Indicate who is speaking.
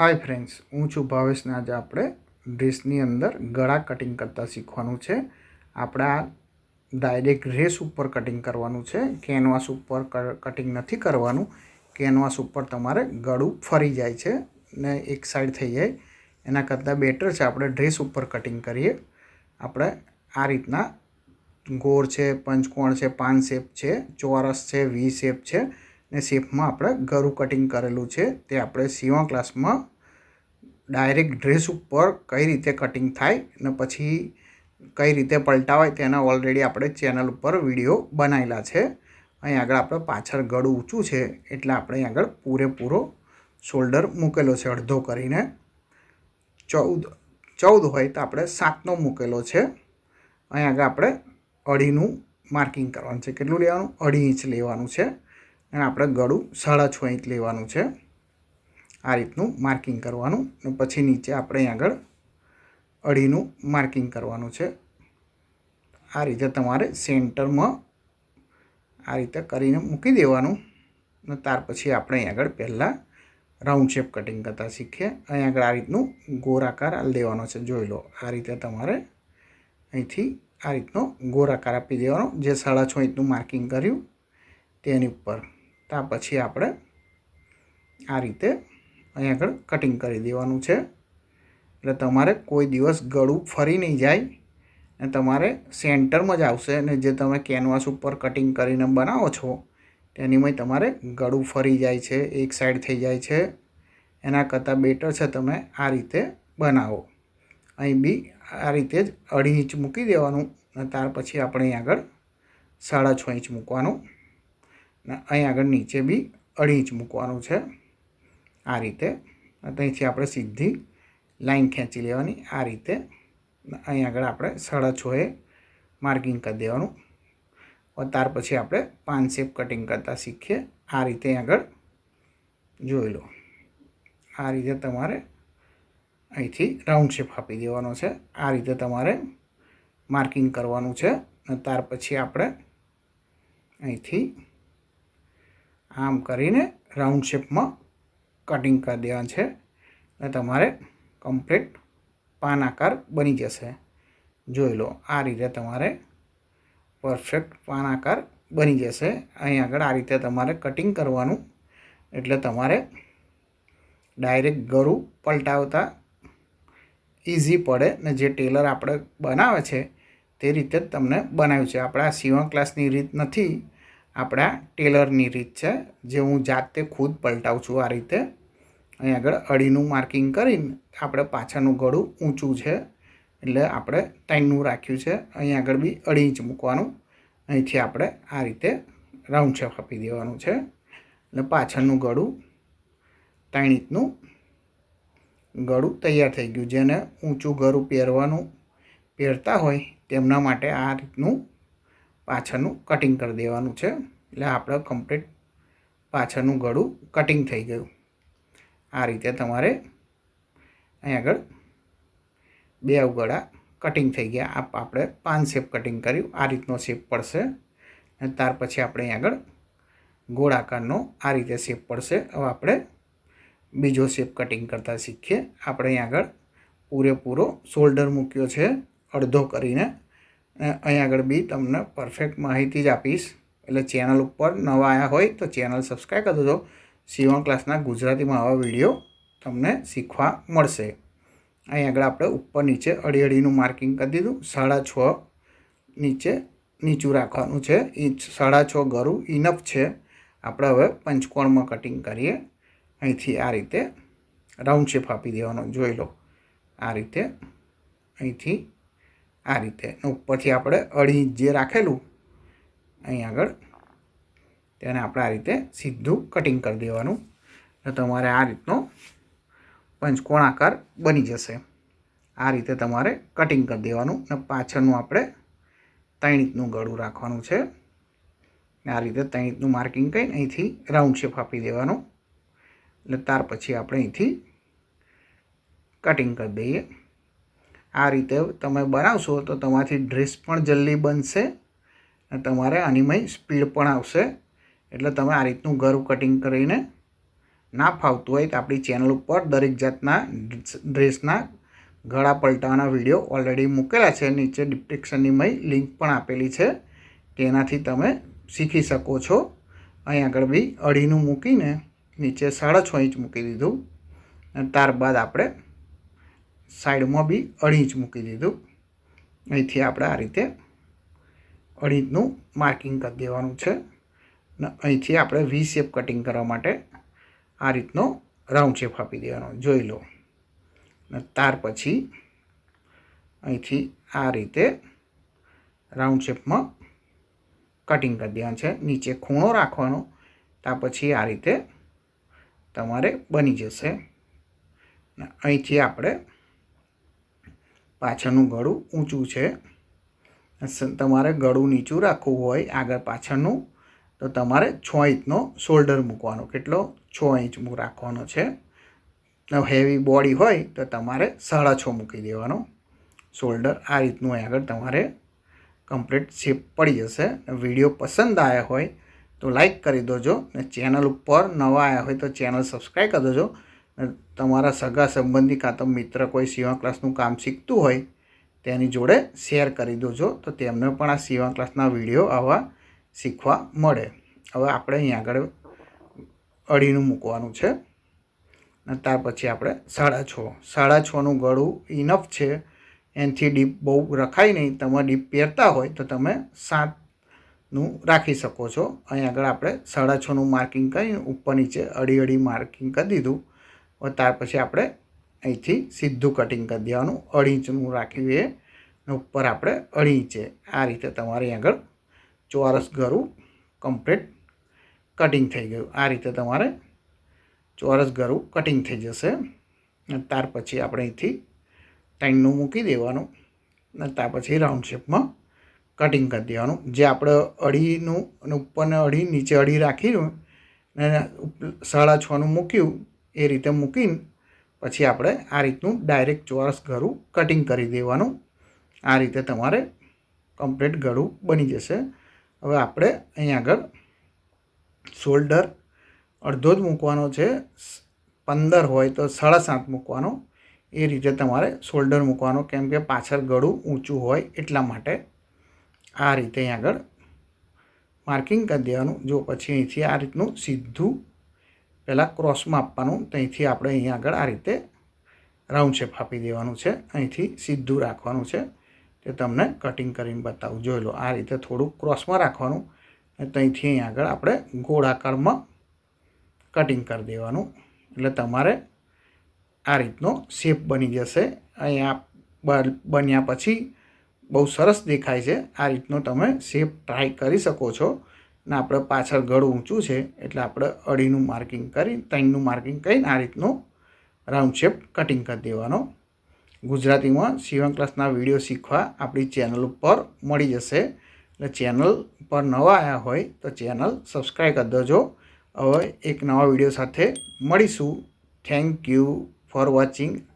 Speaker 1: Hi friends હું છું ભાવેશને આજે આપણે ડ્રેસની અંદર ગળા કટિંગ કરતાં શીખવાનું છે. આપણે આ ડાયરેક્ટ રેસ ઉપર કટિંગ કરવાનું છે. કેનવાસ ઉપર કટિંગ નથી કરવાનું. કેનવાસ ઉપર તમારે ગળું ફરી જાય છે ને એક સાઈડ થઈ જાય. એના કરતાં બેટર છે આપણે ડ્રેસ ઉપર કટિંગ કરીએ. આપણે આ રીતના ગોળ છે, પંચકોણ છે પાન શેપ છે, ચોરસ છે વી શેપ છે. ને શેપમાં આપણે ઘરું કટિંગ કરેલું છે. તે આપણે સીવા ક્લાસમાં ડાયરેક્ટ ડ્રેસ ઉપર કઈ રીતે કટિંગ થાય ને પછી કઈ રીતે પલટાવાય તેના ઓલરેડી આપણે ચેનલ ઉપર વીડિયો બનાવેલા છે. અહીં આગળ આપણે પાછળ ગળું ઊંચું છે એટલે આપણે આગળ પૂરેપૂરો શોલ્ડર મૂકેલો છે અડધો કરીને. ચૌદ ચૌદ હોય તો આપણે સાતનો મૂકેલો છે. અહીં આગળ આપણે અઢીનું માર્કિંગ કરવાનું છે. કેટલું લેવાનું? અઢી ઇંચ લેવાનું છે. અને આપણે ગળું સાડા છ ઇંચ લેવાનું છે. આ રીતનું માર્કિંગ કરવાનું અને પછી નીચે આપણે આગળ અઢીનું માર્કિંગ કરવાનું છે. આ રીતે તમારે સેન્ટરમાં આ રીતે કરીને મૂકી દેવાનું અને ત્યાર પછી આપણે અહીં આગળ પહેલાં રાઉન્ડ શેપ કટિંગ કરતાં શીખીએ. અહીં આગળ આ રીતનું ગોળાકાર લેવાનો છે. જોઈ લો, આ રીતે તમારે અહીંથી આ રીતનો ગોળાકાર આપી દેવાનો, જે સાડા છ ઇંચનું માર્કિંગ કર્યું તેની ઉપર. ત્યાર પછી આપણે આ રીતે અહીં આગળ કટિંગ કરી દેવાનું છે. એટલે તમારે કોઈ દિવસ ગળું ફરી નહીં જાય અને તમારે સેન્ટરમાં જ આવશે અને જે તમે કેનવાસ ઉપર કટિંગ કરીને બનાવો છો તેનીમાં તમારે ગળું ફરી જાય છે, એક સાઈડ થઈ જાય છે. એના કરતાં બેટર છે તમે આ રીતે બનાવો. અહીં બી આ રીતે જ અઢી ઇંચ મૂકી દેવાનું અને ત્યાર પછી આપણે અહીં આગળ સાડા છ ઇંચ મૂકવાનું. ને અહીં આગળ નીચે બી અઢી ઇંચ મૂકવાનું છે. આ રીતે. ત્યાંથી આપણે સીધી લાઈન ખેંચી લેવાની. આ રીતે. અહીં આગળ આપણે સાડા છએ માર્કિંગ કરી દેવાનું. ત્યાર પછી આપણે પાન શેપ કટિંગ કરતાં શીખીએ. આ રીતે આગળ જોઈ લો. આ રીતે તમારે અહીંથી રાઉન્ડ શેપ આપી દેવાનો છે. આ રીતે તમારે માર્કિંગ કરવાનું છે. અને ત્યાર પછી આપણે અહીંથી આમ કરીને રાઉન્ડ શેપમાં કટિંગ કરી દેવાનું છે. અને તમારે કમ્પ્લીટ પાન આકાર બની જશે. જોઈ લો, આ રીતે તમારે પરફેક્ટ પાન આકાર બની જશે. અહીં આગળ આ રીતે તમારે કટિંગ કરવાનું. એટલે તમારે ડાયરેક્ટ ગરું પલટાવતા ઇઝી પડે ને જે ટેલર આપણે બનાવે છે, તે રીતે જ તમને બનાવ્યું છે. આપણે આ સીવણ ક્લાસની રીત નથી આપણા ટેલરની રીત છે, જે હું જાતે ખુદ પલટાવું છું આ રીતે. અહીં આગળ અઢીનું માર્કિંગ કરીને આપણે પાછળનું ગળું ઊંચું છે, એટલે આપણે ત્રણનું રાખ્યું છે. અહીં આગળ બી અઢી ઇંચ મૂકવાનું. અહીંથી આપણે આ રીતે રાઉન્ડ શેપ આપી દેવાનું છે. એટલે પાછળનું ગળું ત્રણ ઇંચનું ગળું તૈયાર થઈ ગયું. જેને ઊંચું ગળું પહેરવાનું પહેરતા હોય તેમના માટે આ રીતનું પાછળનું કટિંગ કરી દેવાનું છે. એટલે આપણે કમ્પ્લીટ પાછળનું ગળું કટિંગ થઈ ગયું. આ રીતે તમારે અહીં આગળ બે ગળા કટિંગ થઈ ગયા. આપ આપણે પાન શેપ કટિંગ કર્યું. આ રીતનો શેપ પડશે. અને ત્યાર પછી આપણે અહીં આગળ ગોળાકારનો આ રીતે શેપ પડશે. હવે આપણે બીજો શેપ કટિંગ કરતાં શીખીએ. આપણે અહીં આગળ પૂરેપૂરો શોલ્ડર મૂક્યો છે. અડધો કરીને અહીં આગળ બી તમને પરફેક્ટ માહિતી જ આપીશ. એટલે ચેનલ ઉપર નવા આવ્યા હોય તો ચેનલ સબસ્ક્રાઈબ કરી દેજો. સીવણ ક્લાસના ગુજરાતીમાં આવા વીડિયો તમને શીખવા મળશે. અહીં આગળ આપણે ઉપર નીચે અડી અડીનું માર્કિંગ કરી દીધું. સાડા છ નીચે નીચું રાખવાનું છે. ઇંચ સાડા છ ગરું ઇનફ છે. આપણે હવે પંચકોણમાં કટિંગ કરીએ. અહીંથી આ રીતે રાઉન્ડ શેપ આપી દેવાનો. જોઈ લો. આ રીતે અહીંથી આ રીતે. ઉપરથી આપણે અઢી જે રાખેલું, અહીં આગળ તેને આપણે આ રીતે સીધું કટિંગ કરી દેવાનું. તો તમારે આ રીતનો પંચકોણ આકાર બની જશે. આ રીતે તમારે કટિંગ કરી દેવાનું અને પાછળનું આપણે તૈણીતનું ગળું રાખવાનું છે. આ રીતે તૈણીતનું માર્કિંગ કરીને અહીંથી રાઉન્ડ શેપ આપી દેવાનું. એટલે ત્યાર પછી આપણે અહીંથી કટિંગ કરી દઈએ. આ રીતે તમે બનાવશો તો તમારાથી ડ્રેસ પણ જલ્દી બનશે અને તમારે આનીમાં સ્પીડ પણ આવશે. એટલે તમે આ રીતનું ગરું કટિંગ કરીને ના ફાવતું હોય તો આપણી ચેનલ ઉપર દરેક જાતના ડ્રેસના ગળા પલટાવાના વીડિયો ઓલરેડી મૂકેલા છે. નીચે ડિસ્ક્રિપ્શનની મય લિંક પણ આપેલી છે. તેનાથી તમે શીખી શકો છો. અહીં આગળ બી અઢીનું મૂકીને નીચે સાડા છ ઇંચ મૂકી દીધું. અને ત્યારબાદ આપણે સાઈડમાં બી અઢી ઇંચ મૂકી દીધું. અહીંથી આપણે આ રીતે અઢી ઇંચનું માર્કિંગ કરી દેવાનું છે. ને અહીંથી આપણે વી શેપ કટિંગ કરવા માટે આ રીતનો રાઉન્ડ શેપ આપી દેવાનો. જોઈ લો. ને ત્યાર પછી અહીંથી આ રીતે રાઉન્ડ શેપમાં કટિંગ કરી દેવાનું છે. નીચે ખૂણો રાખવાનો. ત્યાર પછી આ રીતે તમારે બની જશે. અહીંથી આપણે પાછળનું ગળું ઊંચું છે. તમારે ગળું નીચું રાખવું હોય, આગળ પાછળનું, તો તમારે છ ઇંચનો શોલ્ડર મૂકવાનો. કેટલો? છ ઇંચ રાખવાનો છે. હેવી બોડી હોય, તો તમારે સાડા છ મૂકી દેવાનો. શોલ્ડર આ રીતનું આગળ તમારે કમ્પ્લીટ શેપ પડી જશે. વીડિયો પસંદ આવ્યા હોય, તો લાઈક કરી દેજો. ને ચેનલ ઉપર નવા આવ્યા હોય, તો ચેનલ સબસ્ક્રાઈબ કરી દેજો. તમારા સગા સંબંધી કાં તો મિત્ર કોઈ સીવણ ક્લાસનું કામ શીખતું હોય, તેની જોડે શેર કરી દોજો, તો તેમને પણ આ સીવણ ક્લાસના વીડિયો આવા શીખવા મળે. હવે આપણે અહીં આગળ અઢીનું મૂકવાનું છે. અને ત્યાર પછી આપણે સાડા છ. સાડા છનું ગળું ઇનફ છે. એનાથી ડીપ બહુ રખાય નહીં. તમે ડીપ પહેરતા હોય તો તમે સાતનું રાખી શકો છો. અહીં આગળ આપણે સાડા છનું માર્કિંગ કરીને ઉપર નીચે અડી અડી માર્કિંગ કરી દીધું. ત્યાર પછી આપણે અહીંથી સીધું કટિંગ કરી દેવાનું. અઢી ઇંચનું રાખ્યું એ ઉપર આપણે અઢી ઇંચે આ રીતે તમારે આગળ ચોરસ ગરું કમ્પ્લીટ કટિંગ થઈ ગયું. આ રીતે તમારે ચોરસ ગરું કટિંગ થઈ જશે. અને ત્યાર પછી આપણે અહીંથી ટાઈનનું મૂકી દેવાનું. અને ત્યાર પછી રાઉન્ડ શેપમાં કટિંગ કરી દેવાનું. જે આપણે અઢીનું અને ઉપરને અઢી નીચે અઢી રાખીને અને સાડા છનું મૂક્યું એ રીતે મૂકીને પછી આપણે આ રીતનું ડાયરેક્ટ ચોરસ ગળું કટિંગ કરી દેવાનું. આ રીતે તમારે કમ્પ્લીટ ગળું બની જશે. હવે આપણે અહીં આગળ શોલ્ડર અડધો જ મૂકવાનો છે. પંદર હોય તો સાડા સાત મૂકવાનો. એ રીતે તમારે શોલ્ડર મૂકવાનો. કેમ કે પાછળ ગળું ઊંચું હોય એટલા માટે આ રીતે અહીં આગળ માર્કિંગ કરી દેવાનું. જો પછી અહીંથી આ રીતનું સીધું પહેલાં ક્રોસમાં આપવાનું ત્યાંથી આપણે અહીં આગળ આ રીતે રાઉન્ડ શેપ આપી દેવાનું છે. અહીંથી સીધું રાખવાનું છે. તે તમને કટિંગ કરીને બતાવું. જોઈ લો, આ રીતે થોડુંક ક્રોસમાં રાખવાનું. અને ત્યાંથી અહીં આગળ આપણે ગોળાકારમાં કટિંગ કરી દેવાનું. એટલે તમારે આ રીતનો શેપ બની જશે. અહીંયા બન્યા પછી બહુ સરસ દેખાય છે. આ રીતનો તમે શેપ ટ્રાય કરી શકો છો. ને આપણે પાછળ ગળું ઊંચું છે, એટલે આપણે અઢીનું માર્કિંગ કરી, ત્રણનું માર્કિંગ કરીને આ રીતનું રાઉન્ડ શેપ કટિંગ કરી દેવાનો. ગુજરાતીમાં સીવણ ક્લાસના વીડિયો શીખવા આપણી ચેનલ ઉપર મળી જશે. એટલે ચેનલ પર નવા આવ્યા હોય તો ચેનલ સબસ્ક્રાઈબ કરી દેજો. હવે એક નવા વીડિયો સાથે મળીશું. Thank you for watching.